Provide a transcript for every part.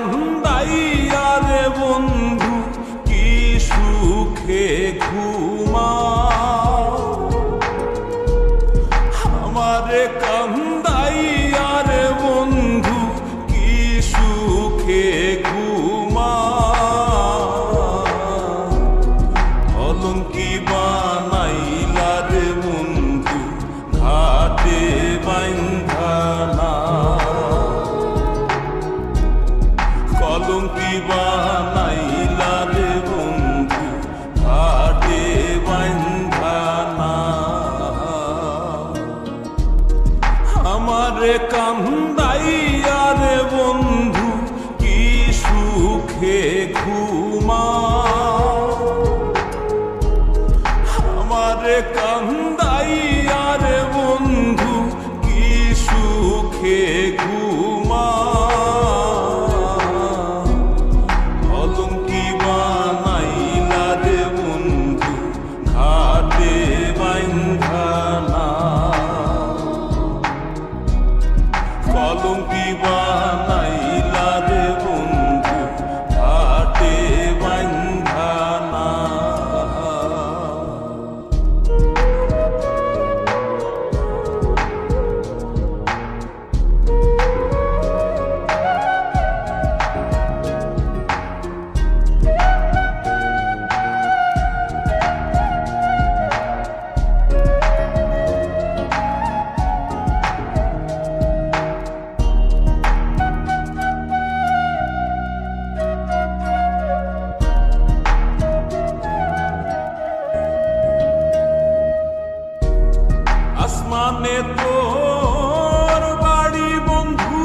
কান্দাইয়া রে বন্ধু কি সুখে ঘুমা সামনে তোর বাড়ি বন্ধু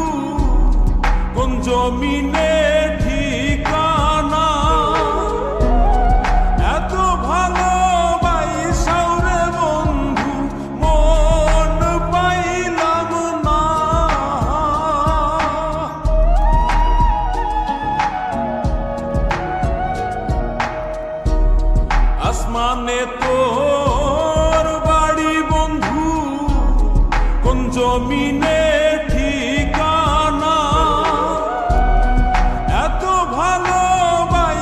কোন জমিনে ঠিকানা? এত বন্ধু পাইলাম না। আসমানে তোর জমিনে ঠিকানা। এত ভালো বাই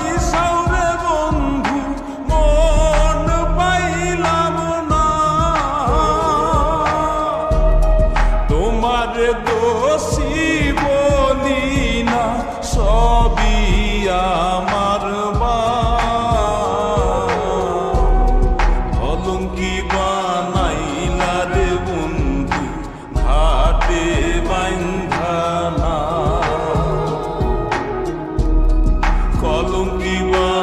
রে বন্ধু, মন পাইলাম না। তোমার দোষী বলি না, সবই আমার বা অলঙ্কি বা one.